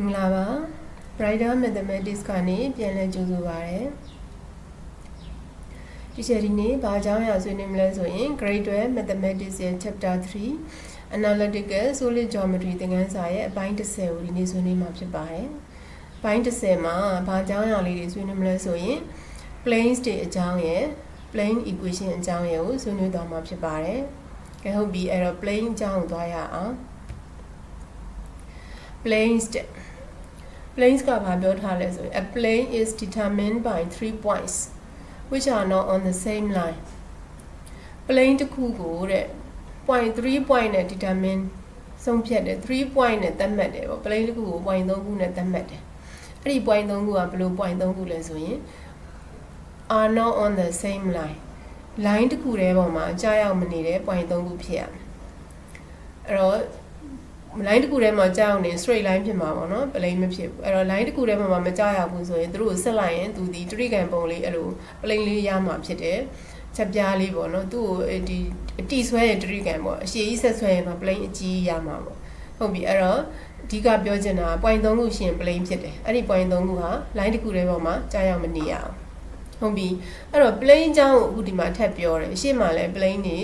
မင်္ဂလာပါ Brighter Mathematics ကနေပြန်လည်ကြိုဆိုပါရစေဒီချက်ဒီနေ့ဘာကြောင့်ရဆွေးနွေးမလဲဆိုရင် Grade 12 Mathematics ရဲ့ Chapter 3 Analytical Solid Geometry သင်ခန်းစာရဲ့အပိုင်း10ကိုဒီနေ့ဆွေးနွေးမှာဖြစ်ပါတယ်။ပိုင်း10မှာဘာကြောင့်ရလေးတွေဆွေးနွေးမလဲဆိုရင် planes တွေအကြောင်းရယ် plane equation အကြောင်းရယ်ကိုဆွေးနွေးသွားမှာဖြစ်ပါတယ်။ကဲဟုတ်ပြီအဲ့တော့ plane အကြောင်းကိုသွားရအောင် planes တဲ့ planes ကဘာပြောထားလဲဆိုရင် a plane is determined by three points which are not on the same line plane တစ်ခုကိုတဲ့ point 3 point နဲ့ determine ဆုံးဖြတ်တယ်3 point နဲ့သတ်မှတ်တယ်ပေါ့ plane တစ်ခုကို point 3ခုနဲ့သတ်မှတ်တယ်အဲ့ဒီ point 3ခုကဘယ်လို point 3ခုလဲဆိုရင် are not on the same line line တစ်ခုတည်းပေါ်မှာကြာရောက်မနေတဲ့ point 3ခုဖြစ်ရမယ်အဲ့တော့ line တစ်ခုထဲမှာကြောက်နေ straight line ဖြစ်မှာပေါ့နော် plane မဖြစ်ဘူးအဲ့တော့ line တစ်ခုထဲမှာမကြောက်ရဘူးဆိုရင်သူတို့ကိုဆက်လိုက်ရင်သူဒီတရိကန်ပုံလေးအဲ့လို plane လေးရမှာဖြစ်တယ်ချက်ပြားလေးပေါ့နော်သူ့ကိုဒီအတိဆွဲရင်တရိကန်ပေါ့အရှိကြီးဆက်ဆွဲရင်တော့ plane အကြီးရမှာပေါ့ဟုတ်ပြီအဲ့တော့အဓိကပြောချင်တာ point 3ခုရှင် plane ဖြစ်တယ်အဲ့ဒီ point 3ခုဟာ line တစ်ခုထဲပေါ်မှာကြောက်ရမနေရအောင်ဟုတ်ပြီအဲ့တော့ plane အကြောင်းကိုအခုဒီမှာထပ်ပြောတယ်အရှိမှလည်း plane နေ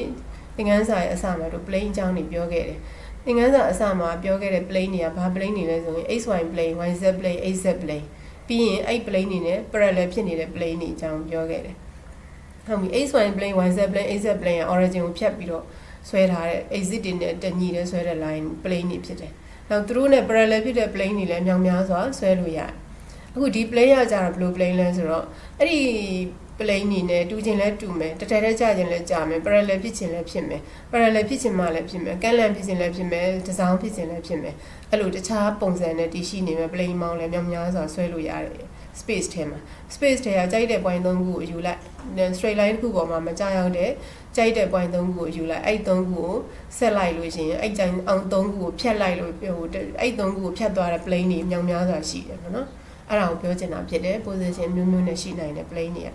သင်ခန်းစာရဲ့အစမှာတို့ plane အကြောင်းနေပြောခဲ့တယ် သင်ခန်းစာအစမှာပြောခဲ့တဲ့ plane တွေကဘာ plane တွေလဲဆိုရင် xy plane yz plane az plane ပြီးရင်အဲ့ plane တွေနဲ့ parallel ဖြစ်နေတဲ့ plane တွေအကြောင်းပြောခဲ့တယ်ဟုတ်ပြီ xy plane yz plane az plane က origin ကိုဖြတ်ပြီးတော့ဆွဲထားတဲ့ exit တွေနဲ့တညီတဲ့ဆွဲတဲ့ line plane တွေဖြစ်တယ်နောက်သူတို့နဲ့ parallel ဖြစ်တဲ့ plane တွေလည်းမြောင်များစွာဆွဲလို့ရတယ်အခုဒီ plane ရကြတာဘယ်လို plane လဲဆိုတော့အဲ့ဒီ plane နေနဲ့တူချင်းလဲတူမယ်တထက်တည်းကြချင်းလဲကြာမယ် parallel ဖြစ်ချင်းလဲဖြစ်မယ် parallel ဖြစ်ချင်းမှလည်းဖြစ်မယ်ကန့်လန့်ဖြစ်ချင်းလဲဖြစ်မယ်တစောင်းဖြစ်ချင်းလဲဖြစ်မယ်အဲ့လိုတခြားပုံစံနဲ့တည်ရှိနေမယ် plane မောင်းလဲမြောင်များစွာဆွဲလို့ရတယ် space ထဲမှာ space ထဲကကြိုက်တဲ့ point 3ခုကိုယူလိုက် straight line တစ်ခုပေါ်မှာမကြောက်ရောက်တဲ့ကြိုက်တဲ့ point 3ခုကိုယူလိုက်အဲ့3ခုကိုဆက်လိုက်လို့ရှိရင်အဲ့ကြိုင်အောင်3ခုကိုဖြတ်လိုက်လို့ဟိုအဲ့3ခုကိုဖြတ်သွားတဲ့ plane တွေမြောင်များစွာရှိတယ်ပေါ့နော်အဲ့ဒါကိုပြောချင်တာဖြစ်တယ် position မျိုးမျိုးနဲ့ရှိနိုင်တဲ့ plane တွေက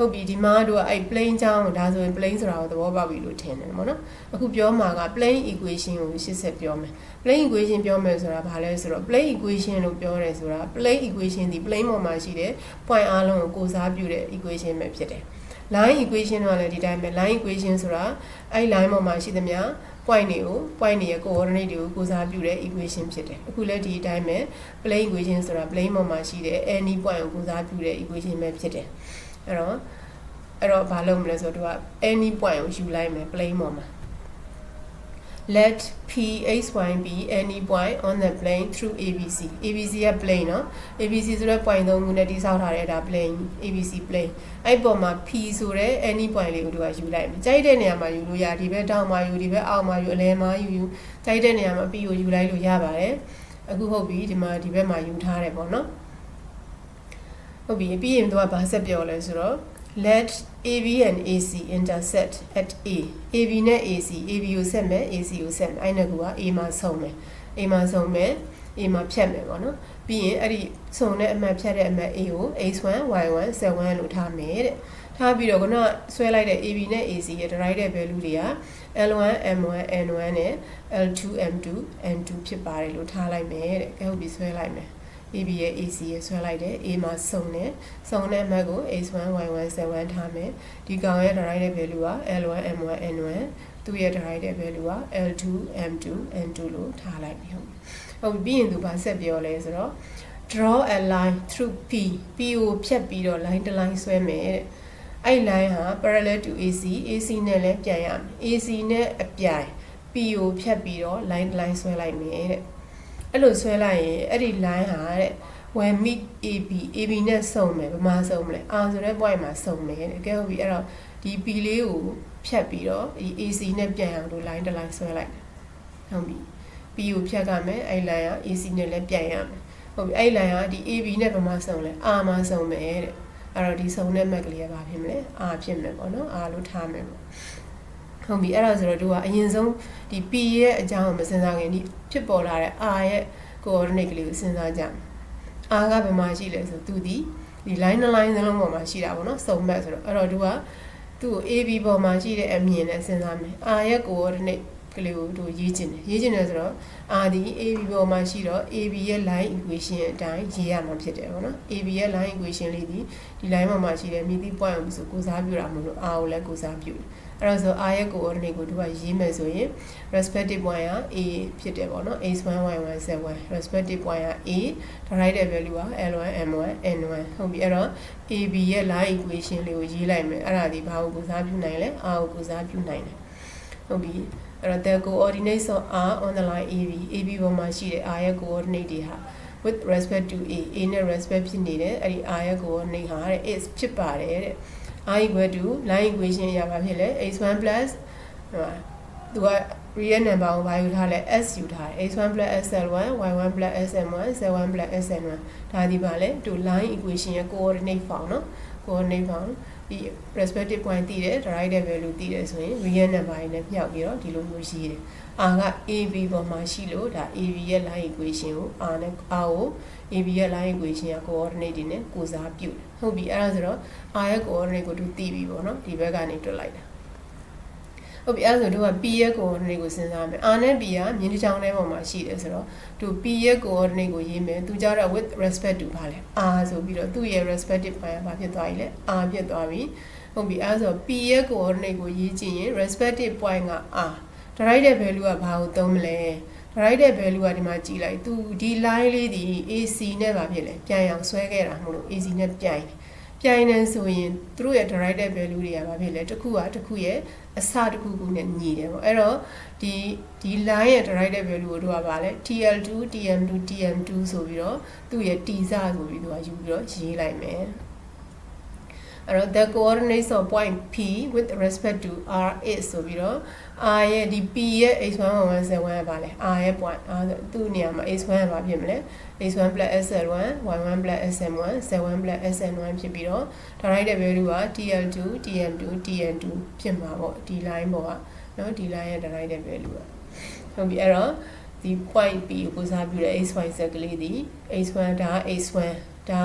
ဟုတ်ပြီဒီမှာတို့ကအဲ့ plane ကြောင်းဒါဆိုရင် plane ဆိုတာကိုသဘောပေါက်ပြီလို့ထင်တယ်ပေါ့နော်အခုပြောမှာက plane equation ကိုရှင်းဆက်ပြောမယ် plane equation ပြောမယ်ဆိုတာဘာလဲဆိုတော့ plane equation လို့ပြောတယ်ဆိုတာ plane equation ဒီ plane ပေါ်မှာရှိတဲ့ point အားလုံးကိုကိုစားပြုတဲ့ equation ပဲဖြစ်တယ် line equation ကလည်းဒီတိုင်းပဲ line equation ဆိုတာအဲ့ line ပေါ်မှာရှိသမျှ point တွေကို point တွေရဲ့ coordinate တွေကိုကိုစားပြုတဲ့ equation ဖြစ်တယ်အခုလည်းဒီအတိုင်းပဲ plane equation ဆိုတာ plane ပေါ်မှာရှိတဲ့ any point ကိုကိုစားပြုတဲ့ equation ပဲဖြစ်တယ် အဲ့တော့အဲ့တော့ဘာလုပ်မလဲဆိုတော့သူက any point ကိုယူလိုက်မယ် plane ပေါ်မှာ let p x y be any point on the plane through abc abc က plane เนาะ abc ဆိုတဲ့ point သုံးခုနဲ့တိစောက်ထားတဲ့ဒါ plane abc plane အဲ့ပေါ်မှာ p ဆိုတဲ့ any point လေးကိုသူကယူလိုက်မယ်ကြိုက်တဲ့နေရာမှာယူလို့ရဒီဘက်တောင်မှာယူဒီဘက်အောက်မှာယူအလဲမှာယူယူကြိုက်တဲ့နေရာမှာ p ကိုယူလိုက်လို့ရပါတယ်အခုဟုတ်ပြီဒီမှာဒီဘက်မှာယူထားတယ်ပေါ့နော် ဟုတ်ပြီပြီးရင်သူကဘာဆက်ပြောလဲဆိုတော့ let AB and AC intersect at A AB နဲ့ AC AB ကိုဆက်မယ် AC ကိုဆက်မယ်အဲ့နှစ်ခုက A မှာဆုံးမယ် A မှာဆုံးမယ် A မှာဖြတ်မယ်ပေါ့နော်ပြီးရင်အဲ့ဒီဆုံးတဲ့အမှတ်ဖြတ်တဲ့အမှတ် A ကို X1 Y1 Z1 လို့ထားမယ်တဲ့ထားပြီးတော့ခုနဆွဲလိုက်တဲ့ AB နဲ့ AC ရဲ့ derived value တွေက L1 M1 N1 နဲ့ L2 M2 N2 ဖြစ်ပါတယ်လို့ထားလိုက်မယ်တဲ့ကဲဟုတ်ပြီဆွဲလိုက်မယ် AB ရဲ့ AC ရဲ့ဆွဲလိုက်တယ် A မှာစုံတယ်စုံတဲ့အမှတ်ကို X1 Y1 Z1 ထားမယ်ဒီကောင်ရဲ့ derived value က L1 M1 N1 သူ့ရဲ့ derived value က L2 M2 N2 လို့ထားလိုက်ပြီဟုတ်ဟုတ်ပြီးရင်သူဘာဆက်ပြောလဲဆိုတော့ draw a line through P P ကိုဖြတ်ပြီးတော့ line တစ် line ဆွဲမယ်တဲ့အဲ့ line ဟာ parallel to AC AC နဲ့လည်းပြန်ရမယ် AC နဲ့အပြိုင် P ကိုဖြတ်ပြီးတော့ line တစ် line ဆွဲလိုက်မယ်တဲ့ အဲ့လိုဆွဲလိုက်ရင်အဲ့ဒီ line ဟာတဲ့ when meet AB AB နဲ့စုံမယ်ဘာမှစုံမလဲ R ဆိုတဲ့ point မှာစုံမယ်တဲ့ကဲဟုတ်ပြီအဲ့တော့ဒီ P လေးကိုဖြတ်ပြီးတော့ဒီ AC နဲ့ပြန်အောင်လို့ line တစ် line ဆွဲလိုက်တယ်ဟုတ်ပြီ P ကိုဖြတ်ကမယ်အဲ့ line က AC နဲ့လည်းပြန်ရမယ်ဟုတ်ပြီအဲ့ line ကဒီ AB နဲ့ဘာမှစုံလဲ R မှာစုံမယ်တဲ့အဲ့တော့ဒီစုံတဲ့ map ကလေးကဘာဖြစ်မလဲ R ဖြစ်မယ်ပေါ့နော် R လို့ထားမယ်ပေါ့ ဟုတ်ပြီအဲ့ဒါဆိုတော့သူကအရင်ဆုံးဒီ P ရဲ့အကြောင်းကိုမစဉ်းစားခင်ဒီဖြစ်ပေါ်လာတဲ့ R ရဲ့ coordinate ကလေးကိုစဉ်းစားကြမယ် R ကဘယ်မှာရှိလဲဆိုသူဒီဒီ line တစ် line စလုံးပေါ်မှာရှိတာပေါ့နော်စုံမဲ့ဆိုတော့အဲ့တော့သူကသူ့ကို AB ပေါ်မှာရှိတဲ့အမြင်နဲ့စဉ်းစားမယ် R ရဲ့ coordinate ကကလေးကိုတို့ရေးချင်တယ်ရေးချင်တယ်ဆိုတော့ r ဒီ ab ပေါ်မှာရှိတော့ ab ရဲ့ line equation အတိုင်းရေးရမှာဖြစ်တယ်ပေါ့နော် ab ရဲ့ line equation လေးဒီဒီ line ပေါ်မှာရှိတဲ့မြည်သည့် point ကိုဆိုကိုစားပြုတာမလို့ r ကိုလည်းကိုစားပြုတယ် အဲ့တော့ဆို r ရဲ့ coordinate ကိုတို့ကရေးမယ်ဆိုရင် respective point က a ဖြစ်တယ်ပေါ့နော် x1 y1 z1 respective point က a ဒါ right တဲ့ value က l1 m1 n1 ဟုတ်ပြီအဲ့တော့ ab ရဲ့ line equation လေးကိုရေးလိုက်မယ်အဲ့ဒါဒီဘာကိုကိုစားပြုနိုင်လဲ r ကိုကိုစားပြုနိုင်တယ်ဟုတ်ပြီအဲ့တော့ the coordinates of r on the line ab ab ပေါ်မှာရှိတဲ့ r ရဲ့ coordinate တွေဟာ with respect to a a နဲ့ respect ဖြစ်နေတယ်အဲ့ဒီ r ရဲ့ coordinate ဟာတဲ့ is ဖြစ်ပါတယ်တဲ့ i equal to line equation ရပါဖြစ်လဲ x1 plus ဟိုသူက real number ကိုဘာယူထားလဲ s ယူထားတယ် x1 plus sl1 y1 plus sm1 z1 plus sn1 ဒါဒီပါလဲသူ line equation ရဲ့ coordinate form เนาะ coordinate form ဒီ respective point တည်တယ် derived value တည်တယ်ဆိုရင် real number တွေနဲ့မြောက်ပြီးတော့ဒီလိုမျိုးရေးတယ် r က ab ပေါ်မှာရှိလို့ဒါ ab ရဲ့ line equation ကို r နဲ့ r ကို ab ရဲ့ line equation က coordinate တွေနဲ့ကိုစားပြုတယ် ဟုတ်ပြီအဲ့ဒါဆိုတော့ r ရဲ့ coordinate ကိုသူတည်ပြီပေါ့နော်ဒီဘက်ကနေတွက်လိုက်တာဟုတ်ပြီအဲ့ဒါဆိုတို့က p ရဲ့ coordinate ကိုစဉ်းစားမယ် r နဲ့ p ကမြင်းတစ်ချောင်းထဲပေါ်မှာရှိတယ်ဆိုတော့သူ p ရဲ့ coordinate ကိုရေးမယ်သူကြတော့ with respect to ဘာလဲ r ဆိုပြီးတော့သူ့ရဲ့ respective point ကဘာဖြစ်သွားပြီလဲ r ဖြစ်သွားပြီဟုတ်ပြီအဲ့ဒါဆို p ရဲ့ coordinate ကိုရေးကြည့်ရင် respective point က r direct တဲ့ value ကဘာကိုသုံးမလဲ direct တဲ့ value ကဒီမှာကြည့်လိုက်သူဒီ line လေးဒီ AC နဲ့ဗာဖြစ်လဲပြန်အောင်ဆွဲခဲ့တာမဟုတ်လို့ AC နဲ့ပြိုင်ပြိုင်နေဆိုရင်သူတို့ရဲ့ direct တဲ့ value တွေကဗာဖြစ်လဲတစ်ခုကတစ်ခုရဲ့အစတစ်ခုခုနဲ့ညီတယ်ပေါ့အဲ့တော့ဒီဒီ line ရဲ့ direct တဲ့ value ကိုတို့ကဗာလဲ TL2 TM2 TM2 ဆိုပြီးတော့သူ့ရဲ့ T စဆိုပြီးသူကယူပြီးတော့ရေးလိုက်မယ် အဲ့တော့ the coordination point P with respect to R is ဆိုပြီးတော့ R ရဲ့ဒီ P ရဲ့ H1Y1Z1 ကပါလဲ R ရဲ့ point R ဆိုသူ့နေရာမှာ H1 ကဘာဖြစ်မလဲ H1 SL1 Y1 SM1 Z1 SN1 ဖြစ်ပြီးတော့ direct value က TL2 TM2 TN2 ဖြစ်မှာပေါ့ဒီ line ပေါ်ကနော်ဒီ line ရဲ့ direct value ကဟုတ်ပြီအဲ့တော့ဒီ point P ကိုစားပြုတဲ့ H1 Z ကလေးဒီ H1 ဒါ H1 ဒါ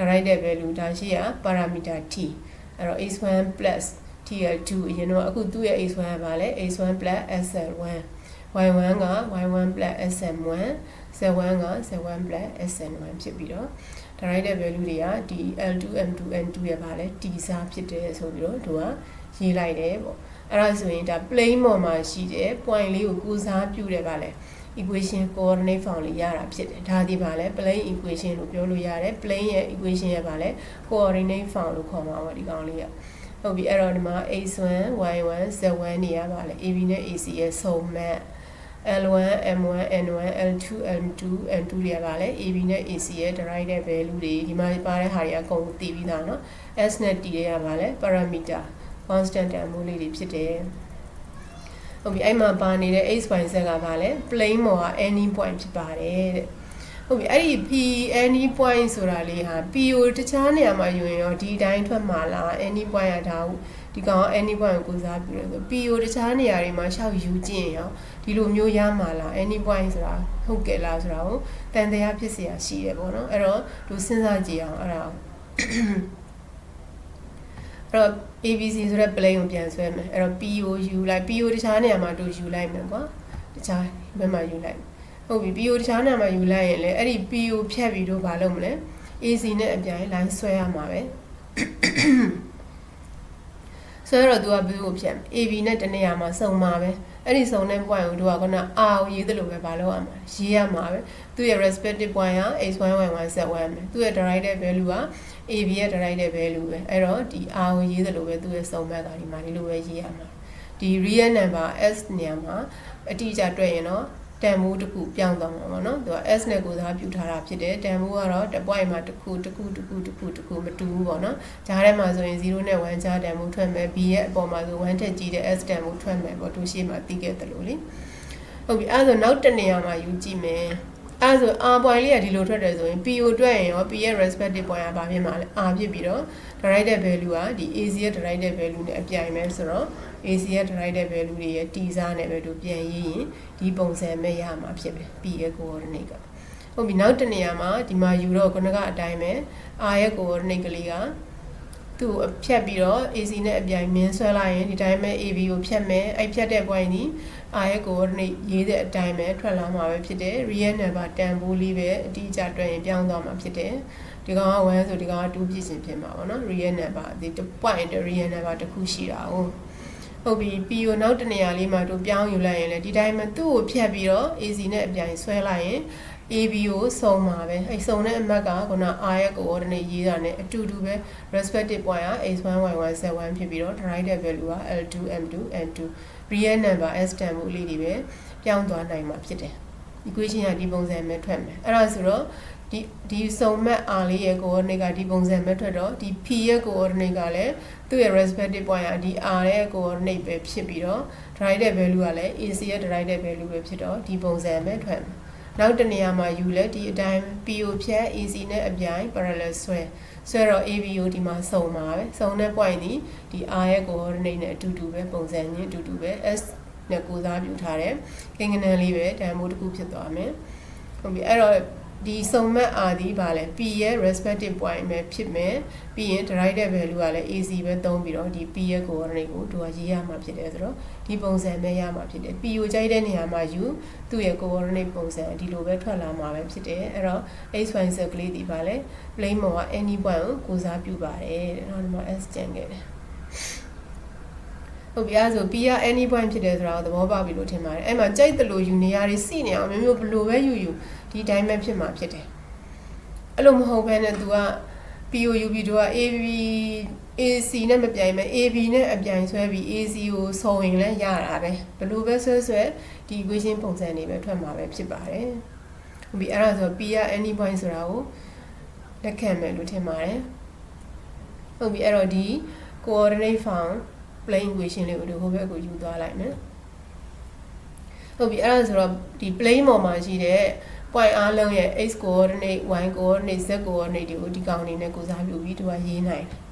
direct တဲ့ value ဒါရှိရ parameter t အဲ့တော့ x1 plus TL2 အရင်တော့အခုသူ့ရဲ့ x1 ကပါလဲ x1 plus sl1 y1 က y1 plus sm1 z1 က z1 plus sn1 ဖြစ်ပြီးတော့ direct တဲ့ value တွေကဒီ l2 m2 n2 ရပါလဲ t စားဖြစ်တယ်ဆိုပြီးတော့သူကရေးလိုက်တယ်ပေါ့အဲ့ဒါဆိုရင်ဒါ plane ပေါ်မှာရှိတဲ့ point လေးကိုကိုစားပြုတယ်ပါလဲ equation coordinate form လေးရတာဖြစ်တယ်ဒါဒီပါလဲ plane equation လို့ပြောလို့ရတယ် plane ရဲ့ equation ရဲ့ပါလဲ coordinate form လို့ခေါ်မှာပါဒီကောင်လေးကဟုတ်ပြီအဲ့တော့ဒီမှာ x1 y1 z1 နေရပါလေ ab နဲ့ ac ရဲ့စုံမဲ့ l1 m1 n1 l2 m2 n2 တွေပါလေ ab နဲ့ ac ရဲ့ direct တဲ့ value တွေဒီမှာပါတဲ့ဟာတွေအကုန်သိပြီးသားเนาะ s နဲ့ t တွေကပါလေ parameter constant တန်ဖိုးလေးတွေဖြစ်တယ် ဟုတ်ပြီအဲ့မှာပါနေတဲ့ x y z ကပါလေ plane ပေါ်က any point ဖြစ်ပါတယ်တဲ့ဟုတ်ပြီအဲ့ဒီ p any point ဆိုတာလေးဟာ p ကိုတခြားနေရာမှာယူရင်ရောဒီတိုင်းထွက်မှာလား any point ကဒါဒီကောင် any point ကိုကိုစားပြုတယ်ဆို p ကိုတခြားနေရာတွေမှာရှောက်ယူကြည့်ရင်ရောဒီလိုမျိုးရမှာလား any point ဆိုတာဟုတ်ကဲ့လားဆိုတာကိုတန်တရားဖြစ်เสียရှိတယ်ပေါ့နော်အဲ့တော့သူစဉ်းစားကြည့်အောင်အဲ့ဒါ အဲ့တော့ ABC ဆိုတဲ့ plane ကိုပြန်ဆွဲမယ်အဲ့တော့ P ကိုယူလိုက် P ကိုတခြားနေရာမှာတို့ယူလိုက်မယ်ကွာတခြားဘက်မှာယူလိုက်ဟုတ်ပြီ P ကိုတခြားနေရာမှာယူလိုက်ရင်လည်းအဲ့ဒီ P ကိုဖြတ်ပြီးတော့မလုပ်မလဲ AC နဲ့အပြိုင် line ဆွဲရမှာပဲဆွဲတော့သူကဘယ်လိုဖြတ် AB နဲ့တနေရာမှာစုံမှာပဲအဲ့ဒီစုံတဲ့ point ကိုသူကခုန R ကိုရေးသလိုပဲမလုပ်ရမှာရေးရမှာပဲသူရဲ့ respective point က x1 y1 z1 ပဲသူရဲ့ direct value က AB ရဲ့ direct value ပဲအဲ့တော့ဒီ R ကိုရေးသလိုပဲသူရဲ့စုံမဲ့ကဒီမှာဒီလိုပဲရေးရမှာဒီ real number s နေရာမှာအတိအကျတွေ့ရင်တော့တန်ဖိုးတစ်ခုပြောင်းသွားမှာပေါ့နော်သူက s နဲ့ကိုစားပြုထားတာဖြစ်တယ်တန်ဖိုးကတော့တစ် point မှာတစ်ခုတစ်ခုတစ်ခုတစ်ခုတစ်ခုမတူဘူးပေါ့နော်ဂျားထဲမှာဆိုရင်0နဲ့1ကြားတန်ဖိုးထွက်မယ် b ရဲ့အပေါ်မှာဆို1ထက်ကြီးတဲ့ s တန်ဖိုးထွက်မယ်ပေါ့သူရှေ့မှာသိခဲ့တယ်လို့လေဟုတ်ပြီအဲ့ဒါဆိုနောက်တစ်နေရာမှာယူကြည့်မယ် အဲ့ဆို r point လေးကဒီလိုထွက်တယ်ဆိုရင် p ကိုတွက်ရင်ရော p ရဲ့ respective point ကဘာဖြစ်မှာလဲ r ဖြစ်ပြီးတော့ direct value ကဒီ ac ရဲ့ direct value နဲ့အပြိုင်ပဲဆိုတော့ AC ရဲ့ direct value တွေရဲ့ t စားနဲ့ပဲတို့ပြန်ရေးရင်ဒီပုံစံမဲ့ရမှာဖြစ်တယ် P ရဲ့ coordinate ကဟုတ်ပြီနောက်တစ်နေရာမှာဒီမှာယူတော့ခုနကအတိုင်းပဲ R ရဲ့ coordinate ကလေးက P သူ့ကိုဖြတ်ပြီးတော့ AC နဲ့အပြိုင်မြင်းဆွဲလိုက်ရင်ဒီတိုင်းပဲ AB ကိုဖြတ်မယ်အဲ့ဖြတ်တဲ့ point ဒီ R ရဲ့ coordinate ရေးတဲ့အတိုင်းပဲထွက်လာမှာပဲဖြစ်တယ် real number တန်ဖိုးလေးပဲအတိအကျတွက်ရင်ပြောင်းသွားမှာဖြစ်တယ်ဒီကောင်က1ဆိုဒီကောင်က2ဖြစ်စဉ်ဖြစ်မှာပေါ့နော် real number ဒီ point တ real number တစ်ခုရှိတာဟုတ်ဟုတ်ပြီ P ကိုနောက်တနေရာလေးမှာတို့ပြောင်းယူလိုက်ရင်လည်းဒီတိုင်းမှာသူ့ကိုဖြတ်ပြီးတော့ AC နဲ့အပြိုင်ဆွဲလိုက်ရင် AB ကိုစုံပါပဲအဲစုံတဲ့အမှတ်ကခုန R ရဲ့ coordinate ရေးတာနဲ့အတူတူပဲ respective point က x1 y1 z1 ဖြစ်ပြီးတော့ derived value က l2 m2 n2 real number s တန်ဖိုးလေးတွေပဲပြောင်းသွားနိုင်မှာဖြစ်တယ် equation ကဒီပုံစံပဲထွက်မယ်အဲ့ဒါဆိုတော့ဒီဒီစုံမဲ့ r လေးရဲ့ coordinate ကဒီပုံစံပဲထွက်တော့ဒီ p ရဲ့ coordinate ကလည်းသူ့ရဲ့ respective point ကဒီ r ရဲ့ coordinate ပဲဖြစ်ပြီးတော့ derived value ကလည်း ac ရဲ့ derived value ပဲဖြစ်တော့ဒီပုံစံပဲထွက်မယ်နောက်တနေရာမှာယူလဲဒီအတိုင်း PO ဖြတ် AC နဲ့အပြိုင် parallel ဆွဲ ဆွဲတော့ ABO ဒီမှာစုံပါပဲစုံတဲ့ point ဒီဒီ R ရဲ့ coordinate နဲ့အတူတူပဲပုံစံချင်းအတူတူပဲ S နဲ့ကိုစားပြုထားတယ်ကိန်းဂဏန်းလေးပဲတန်ဖိုးတစ်ခုဖြစ်သွားမယ်ဟုတ်ပြီအဲ့တော့ ဒီစုံမဲ့ R ဒီပါလဲ P ရဲ့ respective point ပဲဖြစ်မယ်ပြီးရင် derived value ကလည်း AC ပဲသုံးပြီးတော့ဒီ P ရဲ့ coordinate ကိုသူကရေးရမှာဖြစ်တယ်ဆိုတော့ဒီပုံစံပဲရမှာဖြစ်တယ် P ကိုကြိုက်တဲ့နေရာမှာယူသူ့ရဲ့ coordinate ပုံစံဒီလိုပဲထွက်လာမှာပဲဖြစ်တယ်အဲ့တော့ x y z ကလေးဒီပါလဲ plane ပေါ်က any point ကိုကိုစားပြုပါတယ်တဲ့နောက်ဒီမှာ s ကျန်ခဲ့တယ်ဟုတ်ပြီအဲဆို P က any point ဖြစ်တယ်ဆိုတာကိုသဘောပေါက်ပြီလို့ထင်ပါတယ်အဲ့မှာကြိုက်တယ်လို့ယူနေရတွေစီနေအောင်မျိုးမျိုးဘလို့ပဲယူယူ ဒီတိုင်းပဲဖြစ်မှာဖြစ်တယ်အဲ့လိုမဟုတ်ဘဲနဲ့ तू က POUB တို့က AB AC နဲ့မပြိုင်မဲ့ AB နဲ့အပြိုင်ဆွဲပြီး AC ကိုစုံရင်လည်းရတာပဲဘလို့ပဲဆွဲဆွဲဒီ equation ပုံစံတွေပဲထွက်မှာပဲဖြစ်ပါတယ်ဟုတ်ပြီအဲ့ဒါဆို P က any point ဆိုတာကိုလက်ခံမယ်လို့ထင်ပါတယ်ဟုတ်ပြီအဲ့တော့ဒီ coordinate found plane equation လေးကိုဒီဟိုဘက်ကိုယူသွားလိုက်မယ်ဟုတ်ပြီအဲ့ဒါဆိုတော့ဒီ plane ပေါ်မှာရှိတဲ့ point အားလုံးရဲ့ x coordinate y coordinate z coordinate တွေကိုဒီကောင်နေနဲ့ကိုစားပြုပြီးသူကရေးနိုင်တယ်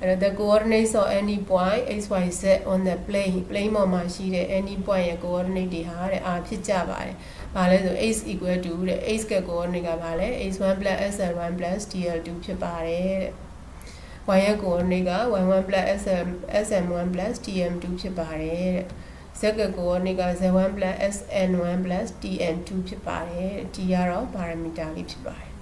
အဲ့တော့ the coordinates of any point x y z on the plane plane ပေါ်မှာရှိတဲ့ any point ရဲ့ coordinate တွေဟာတဲ့အာဖြစ်ကြပါတယ်။ဘာလဲဆို x equal to တဲ့ x က coordinate ကဘာလဲ x1 sl1 dl2 ဖြစ်ပါတယ်တဲ့။ y ရဲ့ coordinate က y1 sm sm1 tm2 ဖြစ်ပါတယ်တဲ့။ z က coordinate က z1 sn1 tn2 ဖြစ်ပါတယ်။ဒီကတော့ parameter လေးဖြစ်ပါတယ်။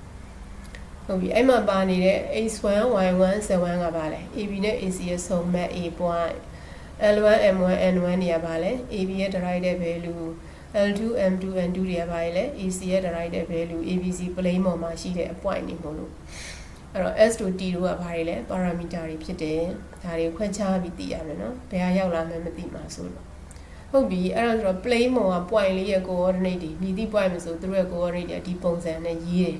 ဟုတ်ပြီအဲ့မှာပါနေတဲ့ x1 y1 z1 ကပါလဲ ab နဲ့ ac ရဲ့စုံမဲ့ a point l1 m1 n1 နေရာပါလဲ ab ရဲ့ derived value l2 m2 n2 တွေကပါလဲ ac ရဲ့ derived value abc plane ပေါ်မှာရှိတဲ့အ point နေမို့လို့အဲ့တော့ s တို့ t တို့ကဘာတွေလဲ parameter တွေဖြစ်တယ်ဒါတွေခွဲခြားပြီးသိရမယ်နော်ဘယ်ဟာရောက်လာမှမသိမှာဆိုတော့ ဟုတ်ပြီအဲ့ဒါဆိုတော့ plane ပေါ်က point လေးရဲ့ coordinate တွေမြည်သည့် point မဆိုသူတို့ရဲ့ coordinate တွေဒီပုံစံနဲ့ရေးတယ်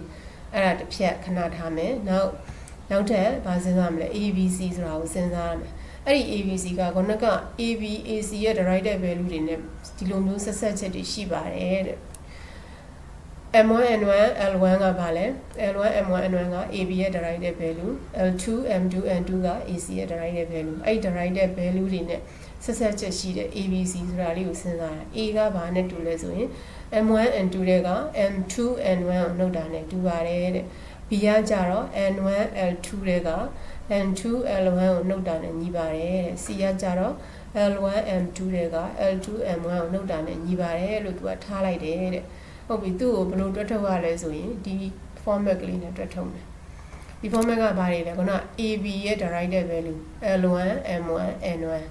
အဲ့ဒါတစ်ဖြတ်ခဏထားမယ်နောက်နောက်ထပ်ဗာစဉ်းစားမလဲ ABC ဆိုတာကိုစဉ်းစားရမယ်အဲ့ဒီ ABC ကခုနက AB AC ရဲ့ derived value တွေနဲ့ဒီလိုမျိုးဆက်ဆက်ချက်တွေရှိပါတယ်တဲ့ M1 N1 L1 ကဘာလဲ L1 M1 N1 က AB ရဲ့ derived value L2 M2 N2 က AC ရဲ့ derived value အဲ့ derived value တွေနဲ့ ဆက်ဆက်ချက်ရှိတဲ့ ABC ဆိုတာလေးကိုစဉ်းစားတာ A ကဘာနဲ့တူလဲဆိုရင် M1 N2 တဲ့က M2 N1 ကိုနှုတ်တာနဲ့တူပါတယ်တဲ့ B ကကြတော့ N1 L2 တဲ့က N2 L1 ကိုနှုတ်တာနဲ့ညီပါတယ်တဲ့ C ကကြတော့ L1 M2 တဲ့က L2 M1 ကိုနှုတ်တာနဲ့ညီပါတယ်လို့သူကထားလိုက်တယ်တဲ့ဟုတ်ပြီသူ့ကိုဘယ်လိုတွက်ထုတ်ရလဲဆိုရင်ဒီ format ကလေးနဲ့တွက်ထုတ်မယ်ဒီ format ကဘာတွေလဲခုန AB ရဲ့ derived value L1 M1 N1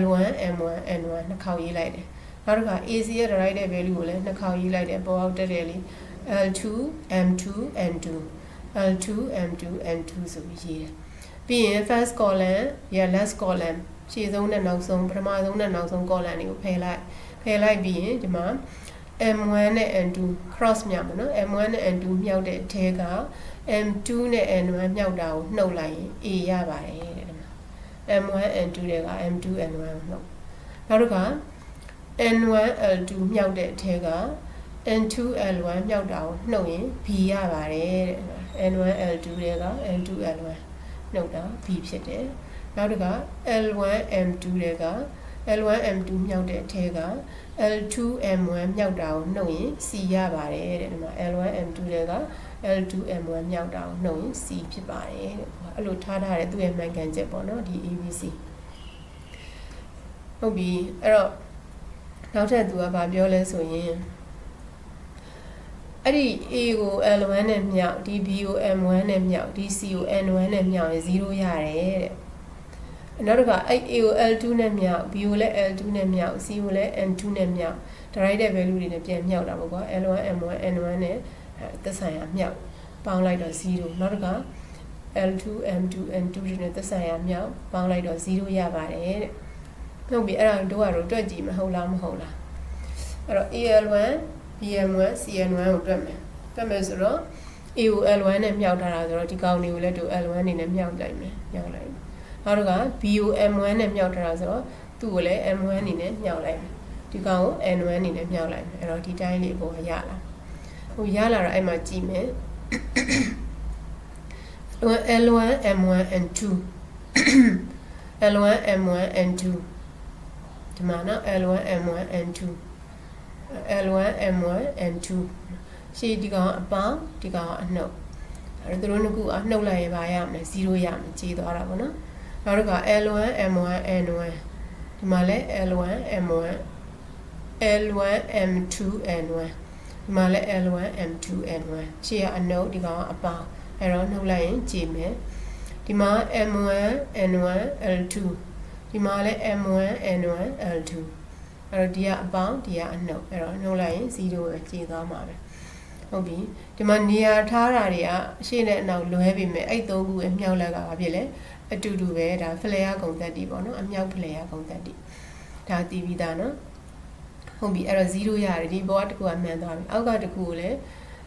L1 M1 N1 နှစ်ခေါက်ရေးလိုက်တယ်နောက်တစ်ခါ AC ရဲ့ derived value ကိုလည်းနှစ်ခေါက်ရေးလိုက်တယ်ပေါ်အောင်တက်တယ်လေ L2 M2 N2 L2 M2 N2 ဆိုပြီးရေးတယ်ပြီးရင် first column ရ last column ရှေ့ဆုံးနဲ့နောက်ဆုံးပထမဆုံးနဲ့နောက်ဆုံး column တွေကိုဖယ်လိုက်ဖယ်လိုက်ပြီးရင်ဒီမှာ M1 နဲ့ N2 cross မြောက်ပါနော် M1 နဲ့ N2 မြောက်တဲ့အထဲက M2 နဲ့ N1 မြောက်တာကိုနှုတ်လိုက်ရင် A ရပါတယ်တဲ့ဒီမှာ M1 N2 တွေက M2 N1 ကိုနှုတ်နောက်တစ်ခါ N1 L2 မြောက်တဲ့အထဲက N2 L1 မြောက်တာကိုနှုတ်ရင် B ရပါတယ်တဲ့ N1 L2 တွေက N2 L1 နှုတ်တာ B ဖြစ်တယ်နောက်တစ်ခါ L1 M2 တွေက L1 M2 မြောက်တဲ့အထဲက L2 M1 မြောက်တာကိုနှုတ်ရင် C ရပါတယ်တဲ့ဒီမှာ L1 M2 တွေက L2 M1 မြောက်တာကိုနှုတ်ရင် C ဖြစ်ပါတယ်တဲ့အဲ့လိုထားထားတဲ့သူ့ရဲ့မှန်ကန်ချက်ပေါ့နော်ဒီ ABC ဟုတ်ပြီအဲ့တော့နောက်ထပ်သူကဗာပြောလဲဆိုရင်အဲ့ဒီ A ကို L1 နဲ့မြောက်ဒီ B ကို M1 နဲ့မြောက်ဒီ C ကို N1 နဲ့မြောက်ရင်0ရတယ်တဲ့ နောက်တစ်ခါအဲ့ A ကို L2 နဲ့မြောက် B ကိုလည်း L2 နဲ့မြောက် C ကိုလည်း N2 နဲ့မြောက် direct value တွေနဲ့ပြန်မြောက်တာပေါ့ကွာ L1 M1 N1 နဲ့သက်ဆိုင်ရာမြောက်ပေါင်းလိုက်တော့0နောက်တစ်ခါ L2 M2 N2 တွေနဲ့သက်ဆိုင်ရာမြောက်ပေါင်းလိုက်တော့0ရပါတယ်တဲ့ဟုတ်ပြီအဲ့ဒါတို့ကတော့တွက်ကြည့်မဟုတ်လားမဟုတ်လားအဲ့တော့ AL1 BM1 CN1 ကိုတွက်မယ်တွက်မယ်ဆိုတော့ A ကို L1 နဲ့မြောက်ထားတာဆိုတော့ဒီကောင်တွေကိုလည်းတို့ L1 အနေနဲ့မြောက်လိုက်မယ်မြောက်လိုက်မယ် နောက်တစ်ခါ B ကို M1 နဲ့မြောက်ထားတာဆိုတော့သူ့ကိုလည်း M1 အနေနဲ့မြောက်လိုက်မယ်ဒီကောင်ကို N1 အနေနဲ့မြောက်လိုက်မယ်အဲ့တော့ဒီတိုင်းလေးပေါ်ရလာဟိုရလာတော့အဲ့မှာကြည့်မယ် L1 M1 N2 L1 M1 N2 ဒီမှာနော် L1 M1 N2 L1 M1 N2 ရှေ့ဒီကောင်အပေါင်းဒီကောင်အနှုတ်အဲ့တော့သူတို့နှစ်ခုအနှုတ်လိုက်ရင်ပါရမယ်0ရမယ်ကြေးသွားတာပေါ့နော် နောက်တစ်ခါ L1 M1 N1 ဒီမှာလဲ L1 M1 L1 M2 N1 ဒီမှာလဲ L1 M2 N1 ရှေ့ကအနှုတ်ဒီကောင်အပေါင်းအဲ့တော့နှုတ်လိုက်ရင်ကြေးမယ်ဒီမှာ M1 N1 L2 ဒီမှာလဲ M1 N1 L2 အဲ့တော့ဒီကအပေါင်းဒီကအနှုတ်အဲ့တော့နှုတ်လိုက်ရင်0ပဲကြေသွားမှာပဲဟုတ်ပြီဒီမှာနေရာထားတာတွေကအရှေ့နဲ့အနောက်လွဲပြီမဲ့အဲ့သုံးခုရဲ့မြောက်လက်ကဘာဖြစ်လဲ အတူတူပဲဒါဖလဲရဂုံသက်တီပေါ့နော်အမြောက်ဖလဲရဂုံသက်တီဒါတည်ပြီးသားနော်ဟုတ်ပြီအဲ့တော့0ရတယ်ဒီဘောကတခုကမှန်သွားပြီအောက်ကတခုကိုလည်း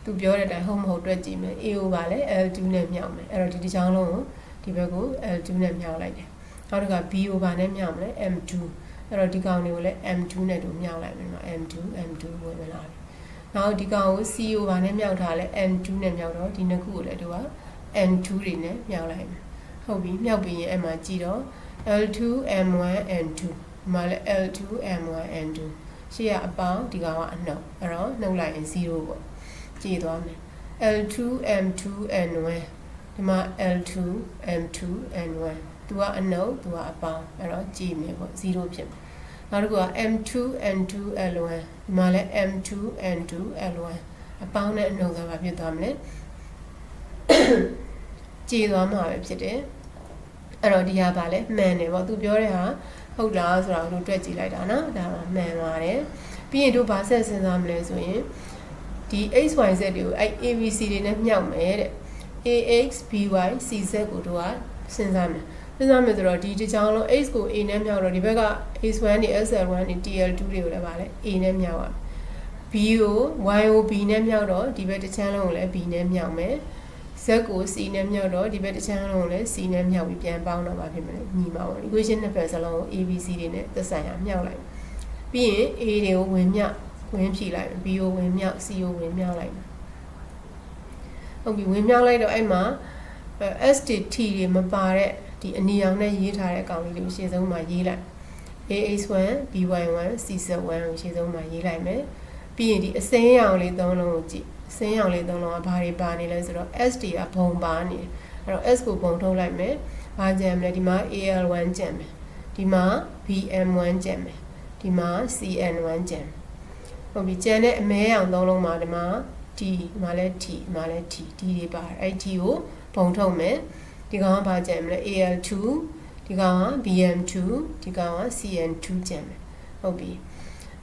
သူပြောတဲ့အတိုင်းဟုတ်မဟုတ်တွက်ကြည့်မယ် A ကိုပါလဲ L2 နဲ့မြောက်မယ်အဲ့တော့ဒီတစ်ချောင်းလုံးကိုဒီဘက်ကို L2 နဲ့မြောက်လိုက်တယ်နောက်တစ်ခါ B ကိုပါနဲ့မြောက်မယ် M2 အဲ့တော့ဒီကောင်တွေကိုလည်း M2 နဲ့တို့မြောက်လိုက်မယ်နော် M2 M2 ဝင်မလာပြီနောက်ဒီကောင်ကို CO ဘာနဲ့မြောက်ထားလဲ N2 နဲ့မြောက်တော့ဒီနှစ်ခုကိုလည်းတို့က N2 တွေနဲ့မြောက်လိုက်မယ် ဟုတ်ပြီမြောက်ပြီးရင်အဲ့မှာကြည့်တော့ L2 M1 N2 ဒီမှာလည်း L2 M1 N2 ရှေ့ကအပေါင်းဒီကောင်ကအနှုတ်အဲ့တော့နှုတ်လိုက်ရင်0ပေါ့ကြည့်သွားမယ် L2 M2 N1 ဒီမှာ L2 M2 N1 သူကအနှုတ်သူကအပေါင်းအဲ့တော့ကြည့်မယ်ပေါ့0ဖြစ်မယ်နောက်တစ်ခုက M2 N2 L1 ဒီမှာလည်း M2 N2 L1 အပေါင်းနဲ့အနှုတ်ဆိုတာဖြစ်သွားမလဲ ကြည်သွားမှာပဲဖြစ်တယ်အဲ့တော့ဒီဟာပါလဲမှန်တယ်ပေါ့သူပြောတဲ့ဟာဟုတ်လားဆိုတော့တို့တွက်ကြည့်လိုက်တာနော်ဒါမှမှန်ပါတယ်ပြီးရင်တို့ဗာဆက်စဉ်းစားမလဲဆိုရင်ဒီ XYZ တွေကိုအဲ့ ABC တွေနဲ့မြှောက်မယ်တဲ့ AX BY CZ ကိုတို့ကစဉ်းစားမယ်စဉ်းစားမယ်ဆိုတော့ဒီတစ်ချောင်းလုံး X ကို A နဲ့မြောက်တော့ဒီဘက်က X1 တွေ SL1 တွေ TL2 တွေကိုလည်းပါလဲ A နဲ့မြောက်ရမယ် B ကို Y ကို B နဲ့မြောက်တော့ဒီဘက်တစ်ချမ်းလုံးကိုလည်း B နဲ့မြောက်မယ် Z ကို C နဲ့မြောက်တော့ဒီဘက်တစ်ချမ်းလုံးကိုလည်း C နဲ့မြောက်ပြီးပြန်ပေါင်းတော့ပါဖြစ်မယ်ညီမှာပေါ့ equation နှစ်ဖက်စလုံးကို ABC တွေနဲ့သက်ဆိုင်ရာမြောက်လိုက်ပြီးရင် A တွေကိုဝင်မြောက်ဝင်ဖြည့်လိုက် B ကိုဝင်မြောက် C ကိုဝင်မြောက်လိုက်ဟုတ်ပြီဝင်မြောက်လိုက်တော့အဲ့မှာ S T T တွေမပါတဲ့ဒီအနီရောင်နဲ့ရေးထားတဲ့အကောင်လေးတွေကိုရှေ့ဆုံးမှာရေးလိုက် AH1 BY1 C7 ကိုရှေ့ဆုံးမှာရေးလိုက်မယ် ပြီးရင်ဒီအစင်းရောင်လေးသုံးလုံးကိုကြည့်အစင်းရောင်လေးသုံးလုံးကဘာတွေပါနေလဲဆိုတော့ SD ကဘုံပါနေတယ်အဲ့တော့ S ကိုဘုံထုတ်လိုက်မယ်ဘာကြံမလဲဒီမှာ AL1 ကြံမယ်ဒီမှာ BM1 ကြံမယ်ဒီမှာ CN1 ကြံဟုတ်ပြီကြံတဲ့အမဲရောင်သုံးလုံးမှာဒီမှာ T ဒီမှာလဲ T ဒီမှာလဲ T D တွေပါတယ်အဲ့ T ကိုဘုံထုတ်မယ်ဒီကောင်ကဘာကြံမလဲ AL2 ဒီကောင်က BM2 ဒီကောင်က CN2 ကြံမယ်ဟုတ်ပြီ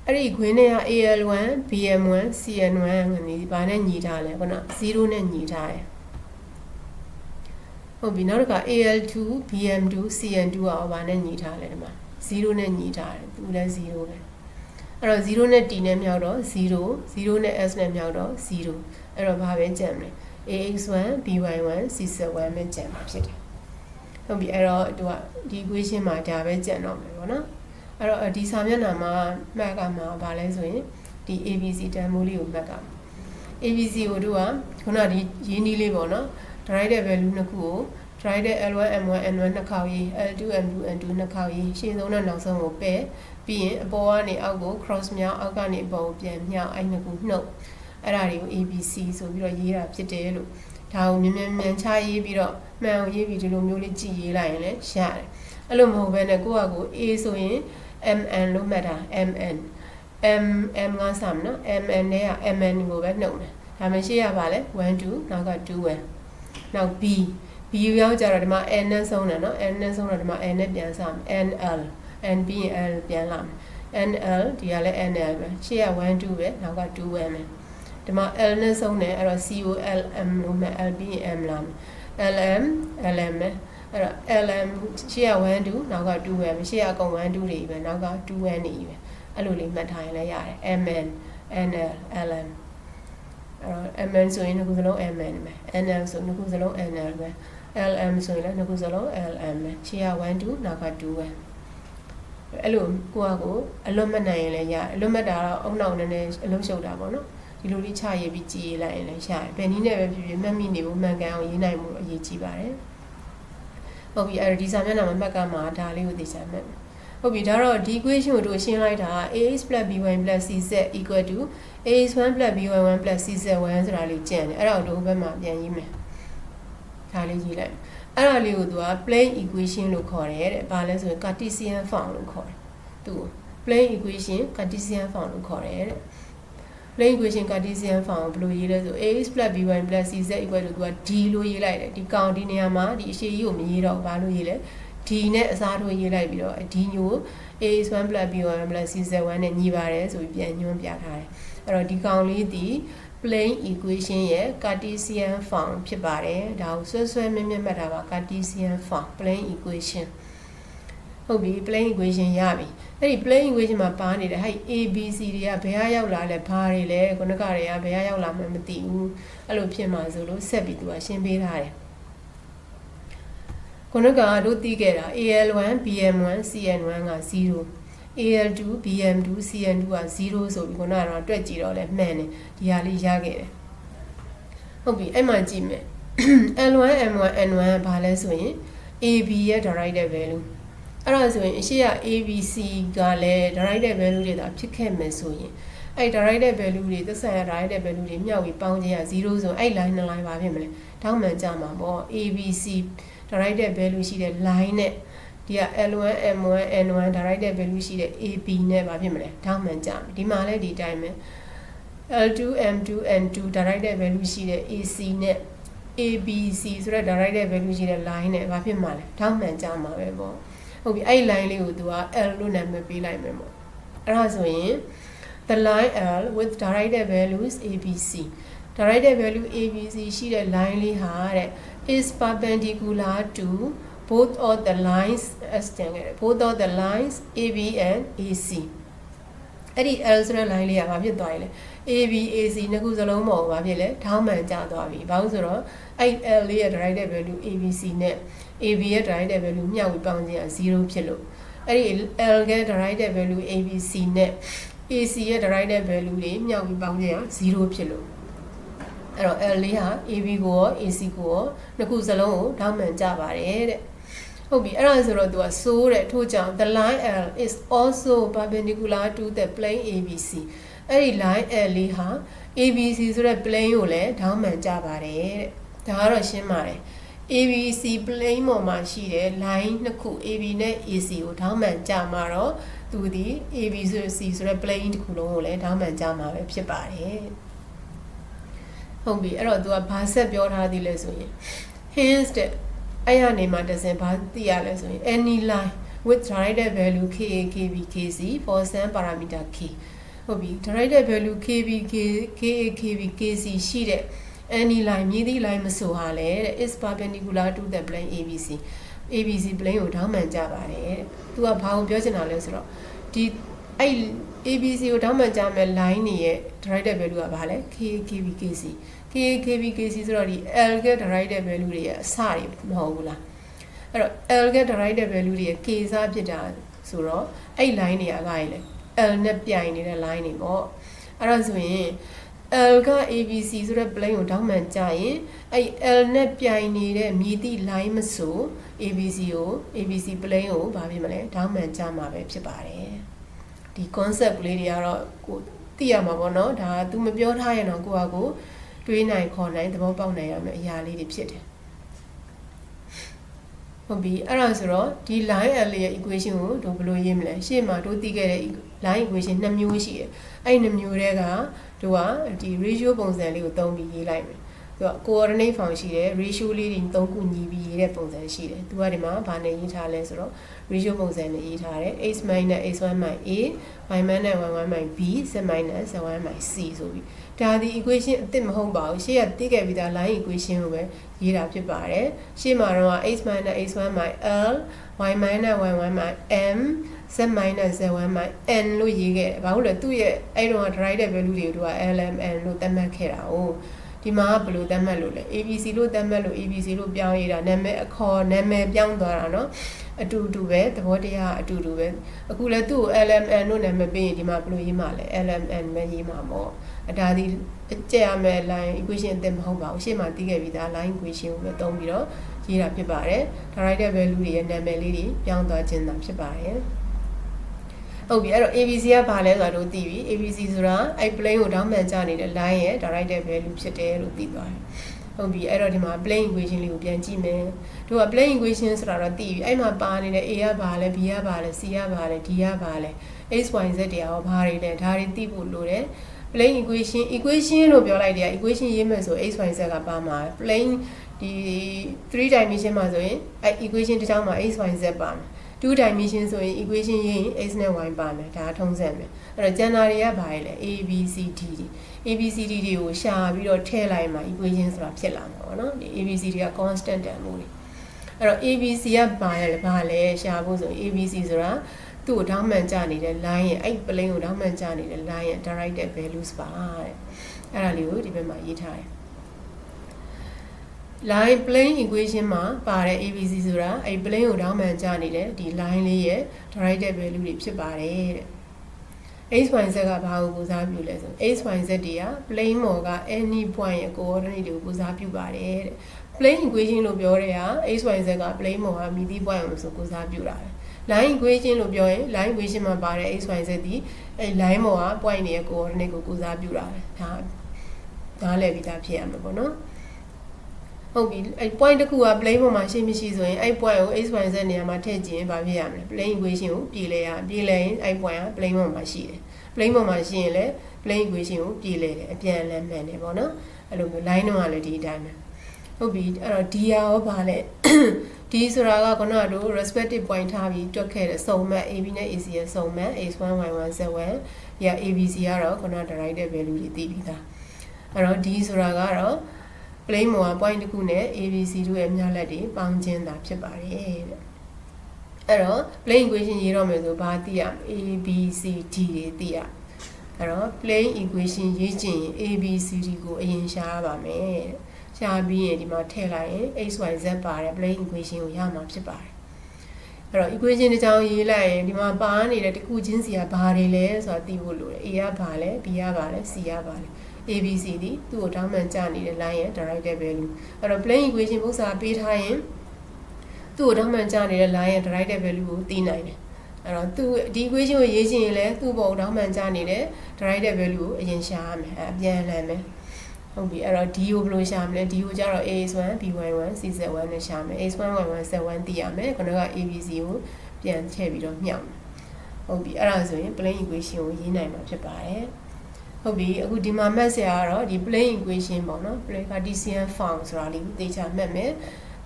အဲ့ဒီခွင်းတွေက AL1 BM1 CN1 ကနေဘာနဲ့ညီထားလဲခုန0နဲ့ညီထားတယ်ဟုတ်ပြီနောက်တစ်ခါ AL2 BM2 CN2 ကဘာနဲ့ညီထားလဲဒီမှာ0နဲ့ညီထားတယ်သူလည်း0ပဲအဲ့တော့0နဲ့ T နဲ့မြောက်တော့0 0နဲ့ S နဲ့မြောက်တော့0အဲ့တော့ဘာပဲကြံမလဲ AX1 BY1 C7 ပဲကြံမှာဖြစ်တယ်ဟုတ်ပြီအဲ့တော့သူကဒီ equation မှာဒါပဲကြံတော့မယ်ပေါ့နော် အဲ့တော့ဒီစာမျက်နှာမှာမှတ်ကမှာဗာလဲဆိုရင်ဒီ ABC တန်ဖိုးလေးကိုမှတ်က ABC ကိုတို့ကခုနဒီရင်းနှီးလေးပေါ့နော် direct value နှစ်ခုကို derived L1 M1 N1 နှစ်ခေါက်ရေး L2 M2 N2 နှစ်ခေါက်ရေးရှေ့ဆုံးနဲ့နောက်ဆုံးကိုပယ်ပြီးရင်အပေါ်ကနေအောက်ကို cross မြောက်အောက်ကနေအပေါ်ကိုပြန်မြောက်အဲ့နှစ်ခုနှုတ်အဲ့ဒါတွေကို ABC ဆိုပြီးတော့ရေးတာဖြစ်တယ်လို့ဒါကိုမြန်မြန်မြန်ချရေးပြီးတော့မှန်အောင်ရေးပြီးဒီလိုမျိုးလေးကြည့်ရေးလိုက်ရင်လည်းရတယ်အဲ့လိုမဟုတ်ဘဲနဲ့ကိုယ့်ဟာကို A ဆိုရင် MN လို့မှတ်တာ MN M M ကစမယ်နော် MN နဲ့က MN ကိုပဲနှုတ်မယ်ဒါမှရှိရပါလဲ1 2နောက်က2 1နောက် B B ရောက်ကြတော့ဒီမှာ N နဲ့ဆုံးတယ်နော် N နဲ့ဆုံးတော့ဒီမှာ N နဲ့ပြန်စမယ် NL N ပြီးရင် L ပြန်လာမယ် NL ဒီကလည်း NL ပဲရှေ့က1 2ပဲနောက်က2ပဲမယ်ဒီမှာ L နဲ့ဆုံးတယ်အဲ့တော့ COLM လို့မယ် L ပြီးရင် M လာမယ် LM LM ပဲအဲ့တော့ LM ရှေ့က1 2နောက်က2ပဲရှေ့ကအကုန်1 2တွေပဲနောက်က2 1နေပဲအဲ့လိုလေးမှတ်ထားရင်လည်းရတယ် MN NL LM အဲ့တော့ MN ဆိုရင်ဒီခုစလုံး MN ပဲ NL ဆိုဒီခုစလုံး NL ပဲ LM ဆိုရင်လည်းဒီခုစလုံး LM ပဲရှေ့က1 2နောက်က2ပဲအဲ့လိုကိုကကိုအလွတ်မနိုင်ရင်လည်းရအလွတ်မတာတော့အုံနောက်နည်းနည်းအလုံးရှုပ်တာပေါ့နော် ဒီလိုလေးချရေးပြီးကြည်ရေးလိုက်ရင်လည်းရတယ်ဘယ်နည်းနဲ့ပဲဖြစ်ဖြစ်မှတ်မိနေဖို့မှန်ကန်အောင်ရေးနိုင်မှုအရေးကြီးပါတယ်ဟုတ်ပြီအဲ့ဒီစာမျက်နှာမှာမှတ်ကမှာဒါလေးကိုသိချင်မှတ်ဟုတ်ပြီဒါတော့ဒီ equation ကိုတို့ရှင်းလိုက်တာ ax by cz equal to ax1 by1 cz1 ဆိုတာလေးကျန်တယ်အဲ့ဒါကိုတို့ဘက်မှာပြန်ရေးမယ်ဒါလေးရေးလိုက်အဲ့ဒါလေးကိုသူက plane equation လို့ခေါ်တယ်တဲ့။ဘာလဲဆိုရင် Cartesian form လို့ခေါ်တယ်။သူ့ plane equation Cartesian form လို့ခေါ်တယ်တဲ့။ plane equation Cartesian form ကိုဘယ်လိုရေးလဲဆို ax by cz equal to သူက d လို့ရေးလိုက်တယ်။ဒီကောင်ဒီနေရာမှာဒီအရှိကြီးကိုမရေးတော့ဘာလို့ရေးလဲ။ d နဲ့အစားထိုးရေးလိုက်ပြီးတော့ d ညို ax1 b1 cz1 နဲ့ညီပါတယ်ဆိုပြီးပြန်ညွှန်းပြထားတယ်။အဲ့တော့ဒီကောင်လေးဒီ plane equation ရဲ့ Cartesian form ဖြစ်ပါတယ်ဒါကိုဆွဲဆွဲမြဲမြဲမှတ်တာပါ Cartesian form plane equation ဟုတ်ပြီ plane equation ရပြီအဲ့ဒီ plane equation မှာပါနေတဲ့ဟဲ့ A B C တွေကဘယ်ဟာရောက်လာလဲဘာတွေလဲခုနကတွေကဘယ်ဟာရောက်လာမှမသိဘူးအဲ့လိုဖြစ်မှာဆိုလို့ဆက်ပြီးသူကရှင်းပေးထားတယ်ခုနကတို့သိခဲ့တာ AL1 BM1 CN1 က0 AL2 BM2 CN2 က0ဆိုပြီးခုနကတော့တွက်ကြည့်တော့လဲမှန်တယ်ဒီဟာလေးရခဲ့တယ်ဟုတ်ပြီအဲ့မှာကြည့်မယ် L1 M1 N1 ကဘာလဲဆိုရင် AB ရဲ့ derivative value အဲ့ဒါဆိုရင်အရှိရ ABC ကလည်း derivative value တွေသာဖြစ်ခဲ့မယ်ဆိုရင်အဲ့ derivative value တွေသက်ဆိုင်ရာ derivative value တွေမြောက်ပြီးပေါင်းခြင်းက0ဆိုအဲ့ line နှစ် line ပါဖြစ်မလဲတောင်းမှန်ကြမှာပေါ့ ABC derivative value ရှိတဲ့ line နဲ့ဒီက L1 M1 N1 derivative value ရှိတဲ့ AB နဲ့ဘာဖြစ်မလဲတောင်းမှန်ကြမယ်ဒီမှာလည်းဒီတိုင်းပဲ L2 M2 N2 derivative value ရှိတဲ့ AC နဲ့ ABC ဆိုတဲ့ derivative value ရှိတဲ့ line နဲ့ဘာဖြစ်မှာလဲတောင်းမှန်ကြမှာပဲပေါ့ ဟုတ်ပြီအဲ့ line လေးကိုသူက L လို့နာမည်ပေးလိုက်မယ်ပေါ့အဲ့ဒါဆိုရင် the line L with derivative values ABC derivative value ABC ရှိတဲ့ line လေးဟာတဲ့ is perpendicular to both of the lines as တန်ခဲ့တယ် both of the lines AB and AC အဲ့ဒီ L ဆိုတဲ့ line လေးကဘာဖြစ်သွားရလဲ AB AC နှစ်ခုစလုံးပေါ်ဘာဖြစ်လဲထောင်းမှန်ကျသွားပြီဘာလို့ဆိုတော့အဲ့ L လေးရဲ့ derivative value ABC နဲ့ AB ရဲ့ derivative value မျှဝေပေါင်းခြင်းက0ဖြစ်လို့အဲ့ဒီ L ရဲ့ derivative value ABC နဲ့ AC ရဲ့ derivative value တွေမျှဝေပေါင်းခြင်းက0ဖြစ်လို့အဲ့တော့ L လေးဟာ AB ကိုရော AC ကိုရောနှစ်ခုစလုံးကိုထောင်းမှန်ကျပါတယ်တဲ့ဟုတ်ပြီအဲ့ဒါဆိုတော့သူကဆိုးတဲ့ထို့ကြောင့် the line L is also perpendicular to the plane ABC အဲ့ဒီ line L လေးဟာ ABC ဆိုတဲ့ plane ကိုလည်းထောင်းမှန်ကြပါတယ်တဲ့ဒါကတော့ရှင်းပါတယ် ABC plane ပေါ်မှာရှိတဲ့ line နှစ်ခု AB နဲ့ AC ကိုထောင်းမှန်ကြမှာတော့သူဒီ AB ဆို C ဆိုတဲ့ plane တစ်ခုလုံးကိုလည်းထောင်းမှန်ကြမှာပဲဖြစ်ပါတယ်ဟုတ်ပြီအဲ့တော့သူကဘာဆက်ပြောထားသေးလဲဆိုရင် hence တဲ့အဲ့ရနေမှာတစင်ဘာသိရလဲဆိုရင် any line with derivative value ka kb kc for some parameter k ဟုတ်ပြီ derivative value kb ka kb kc ရှိတဲ့ any line မြည်သည့် line မဆိုဟာလေတဲ့ is perpendicular to the plane abc abc plane ကိုထောင်းမှန်ကြပါတယ်တဲ့သူကဘာကိုပြောချင်တာလဲဆိုတော့ဒီအဲ့ abc ကိုထောင်းမှန်ကြမဲ့ line တွေရဲ့ derivative value ကဘာလဲ ka kb kc ka kb kc ဆိုတော့ဒီ l က derivative value တွေရဲ့အစတွေမဟုတ်ဘူးလားအဲ့တော့ l က derivative value တွေရဲ့ k စားဖြစ်တာဆိုတော့အဲ့ line တွေကဘာလဲ l နဲ့ပြိုင်နေတဲ့ line တွေပေါ့အဲ့ဒါဆိုရင် L က ABC ဆိုတဲ့ plane ကိုတောင်းမှန်ကြရင်အဲ့ L နဲ့ပြိုင်နေတဲ့မြည်သည့် line မဆို ABC ကို ABC plane ကိုဘာဖြစ်မလဲတောင်းမှန်ကြမှာပဲဖြစ်ပါတယ်ဒီ concept ကလေးတွေကတော့ကိုသိရမှာပေါ့နော်ဒါ तू မပြောထားရင်တော့ကိုကကိုတွေးနိုင်ခေါ်နိုင်သဘောပေါက်နိုင်ရမယ့်အရာလေးတွေဖြစ်တယ် ဟုတ်ပြီအဲ့ဒါဆိုတော့ဒီ line L ရဲ့ equation ကိုတို့ဘယ်လိုရေးမလဲရှေ့မှာတို့သိခဲ့တဲ့ line equation နှစ်မျိုးရှိတယ်အဲ့ဒီနှစ်မျိုးတွေကတို့ကဒီ ratio ပုံစံလေးကိုသုံးပြီးရေးလိုက်မယ်သူက coordinate form ရှိတယ် ratio လေးတွေသုံးခုညီပြီးရေးတဲ့ပုံစံရှိတယ်သူကဒီမှာဘာနဲ့ရေးထားလဲဆိုတော့ ratio ပုံစံနဲ့ရေးထားတယ် x minus x1 minus a y minus y1 minus b z minus z1 minus c ဆိုပြီး ဒါဒီ equation အစ်စ်မဟုတ်ပါဘူးရှေ့ကသိခဲ့ပြီးသား line equation ကိုပဲရေးတာဖြစ်ပါတယ်ရှေ့မှာတော့ x minus x1 minus l y minus y1 minus m z minus z1 minus n လို့ရေးခဲ့တယ်ဘာလို့လဲသူ့ရဲ့အဲ့တော့ derivative value တွေကိုသူက lmn လို့သတ်မှတ်ခဲ့တာ哦ဒီမှာဘယ်လိုသတ်မှတ်လို့လဲ ABC လို့သတ်မှတ်လို့ ABC လို့ပြောင်းရတာနာမည်အခေါ်နာမည်ပြောင်းသွားတာเนาะအတူတူပဲသဘောတရားအတူတူပဲအခုလဲသူ့ကို LMN လို့နာမည်ပေးရင်ဒီမှာဘယ်လိုရေးမှာလဲ LMN ပဲရေးမှာပေါ့အ ဒါဒီအကျက်ရမယ့် line equation အသစ်မဟုတ်ပါဘူးရှေ့မှာသိခဲ့ပြီးသား line equation ကိုပဲသုံးပြီးတော့ရေးတာဖြစ်ပါတယ် derivative value တွေရဲ့နာမည်လေးတွေပြောင်းသွားခြင်းသာဖြစ်ပါတယ်ဟုတ်ပြီအဲ့တော့ ABC ကဘာလဲဆိုတာတို့သိပြီ ABC ဆိုတာအဲ့ plane ကိုတောင်းပန်ကြနေတဲ့ line ရဲ့ derivative value ဖြစ်တယ်လို့သိသွားတယ်ဟုတ်ပြီအဲ့တော့ဒီမှာ plane equation လေးကိုပြန်ကြည့်မယ်တို့က plane equation ဆိုတာတော့သိပြီအဲ့မှာပါနေတဲ့ A ကဘာလဲ B ကဘာလဲ C ကဘာလဲ D ကဘာလဲ x y z တွေရောဘာတွေလဲဒါတွေသိဖို့လိုတယ် plane equation equation လို့ပြောလိုက်တယ် equation ရေးမယ်ဆို x y z ကပါမှာ plane ဒီ3 dimension မှာဆိုရင်အဲ equation တစ်ချောင်းမှာ x y z ပါမယ်2 dimension ဆိုရင် equation ရေးရင် x နဲ့ y ပါမယ်ဒါထုံးစံပဲအဲ့တော့ကျန်တာတွေကဘာလဲ a b c d တွေ a b c d တွေကိုရှာပြီးတော့ထည့်လိုက်မှ equation ဆိုတာဖြစ်လာမှာပေါ့နော်ဒီ a b c တွေက constant တန်ဖိုးတွေအဲ့တော့ a b c ကဘာလဲဘာလဲရှာဖို့ဆို a b c ဆိုတာ သူ့ကိုတောင်းမှန်ကြနေတဲ့ line ရဲ့အဲ့ plane ကိုတောင်းမှန်ကြနေတဲ့ line ရဲ့ directed values ပါတဲ့အဲ့ဒါလေးကိုဒီဘက်မှာရေးထားတယ် line plane equation မှာပါတဲ့ ABC ဆိုတာအဲ့ plane ကိုတောင်းပန်ကြနေတဲ့ဒီ line လေးရဲ့ directed value တွေဖြစ်ပါတယ်တဲ့ xyz ကဘာကိုကိုစားပြုလဲဆို xyz တွေက plane မော်က any point ရဲ့ coordinate တွေကိုကိုစားပြုပါတယ်တဲ့ plane equation လို့ပြောတဲ့ဟာ xyz က plane မော်ဟာမြည်သည့် point ကိုဆိုကိုစားပြုတာပဲ line equation လို့ပြောရင် line equation မှာပါတဲ့ xyz ဒီအဲ line မော်က point ရဲ့ coordinate ကိုကိုစားပြုတာပဲဒါနားလည်ပြီးသားဖြစ်ရမှာပေါ့နော်ဟုတ်ပြီအဲ့ point တစ်ခုက plane ပေါ်မှာရှိမရှိဆိုရင်အဲ့ point ကို x y z နေရာမှာထည့်ကြည့်ရင်ဘာဖြစ်ရမလဲ plane equation ကိုပြည်လဲရပြည်လဲရင်အဲ့ point က plane ပေါ်မှာရှိတယ် plane ပေါ်မှာရှိရင်လည်း plane equation ကိုပြည်လဲတယ်အပြန်အလှန်မှန်တယ်ပေါ့နော်အဲ့လိုမျိုး line တော့လည်းဒီအတိုင်းပဲ ဟုတ်ပြီအဲ့တော့ d ရောဘာလဲ d ဆိုတာကခုနကတို့ respective point ထားပြီးတွက်ခဲ့တဲ့စုံမှတ် ab နဲ့ ac ရဲ့စုံမှတ် x1 y1 z1 ရ abc ကတော့ခုန derivative value တွေသိပြီးသားအဲ့တော့ d ဆိုတာကတော့ plane မော်က point တစ်ခုနဲ့ ABC တို့ရဲ့မျှလက်တွေပေါင်းခြင်းသာဖြစ်ပါတယ်တဲ့အဲ့တော့ plane equation ရေးတော့မယ်ဆိုဘာသိရမလဲ ABCD တွေသိရအဲ့တော့ plane equation ရေးချင်ရင် ABCD ကိုအရင်ရှားပါမယ်တဲ့ ရှားပြီးရင်ဒီမှာထည့်လိုက်ရင် xyz ပါတယ် plane equation ကိုရမှာဖြစ်ပါတယ်အဲ့တော့ equation တစ်ကြောင်းရေးလိုက်ရင်ဒီမှာပါနေတဲ့တစ်ခုချင်းစီကဘာတွေလဲဆိုတာသိဖို့လိုတယ် A ကဘာလဲ B ကဘာလဲ C ကဘာလဲ ABC ဒီသူ့ကိုတောင်းပန်ကြနေတဲ့ line ရဲ့ directed value အဲ့တော့ plane equation ပုံစံပေးထားရင်သူ့ကိုတောင်းပန်ကြနေတဲ့ line ရဲ့ directed value ကိုသိနိုင်တယ်အဲ့တော့သူဒီ equation ကိုရေးချင်ရင်လည်းသူ့ဘောတောင်းပန်ကြနေတဲ့ directed value ကိုအရင်ရှာရမယ်အပြန်လှန်မယ် ဟုတ်ပြီအဲ့တော့ d ကိုဘယ်လိုရှာမလဲ d ကိုကျတော့ as1 by1 cz1 နဲ့ရှာမယ် as1 y1 z1 သိရမယ်ခုနက abc ကိုပြန်ထည့်ပြီးတော့မြှောက်မယ်ဟုတ်ပြီအဲ့ဒါဆိုရင် plane equation ကိုရေးနိုင်မှာဖြစ်ပါတယ်ဟုတ်ပြီအခုဒီမှာမှတ်စရာကတော့ဒီ plane equation ပေါ့နော် plane Cartesian form ဆိုတာလေးကိုသိချာမှတ်မယ်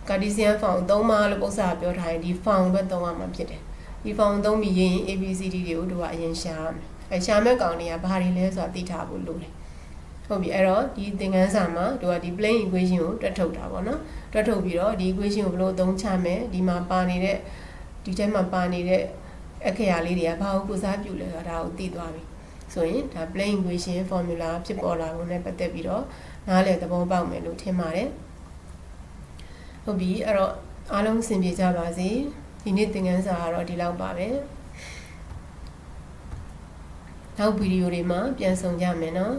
Cartesian form သုံးပါလို့ပု္ပ္ပစာပြောထားရင်ဒီ form ပဲသုံးရမှာဖြစ်တယ်ဒီ form သုံးပြီးရင် ABCD တွေကိုတို့ကအရင်ရှာရမယ်အဲရှာမဲ့ကောင်တွေကဘာတွေလဲဆိုတာသိထားဖို့လိုတယ် ဟုတ်ပြီအဲ့တော့ဒီသင်ခန်းစာမှာတို့ကဒီ plane equation ကိုတွက်ထုတ်တာပေါ့နော်တွက်ထုတ်ပြီးတော့ဒီ equation ကိုဘယ်လိုအသုံးချမယ်ဒီမှာပါနေတဲ့ဒီထဲမှာပါနေတဲ့အခရာလေးတွေကဘာကိုကိုစားပြုလဲဆိုတာဒါကိုသိသွားပြီဆိုရင်ဒါ plane equation formula ဖြစ်ပေါ်လာပုံနဲ့ပတ်သက်ပြီးတော့နားလည်သဘောပေါက်မယ်လို့ထင်ပါတယ်ဟုတ်ပြီအဲ့တော့အားလုံးအဆင်ပြေကြပါစေဒီနေ့သင်ခန်းစာကတော့ဒီလောက်ပါပဲနောက်ဗီဒီယိုတွေမှာပြန်ဆောင်ကြမယ်နော်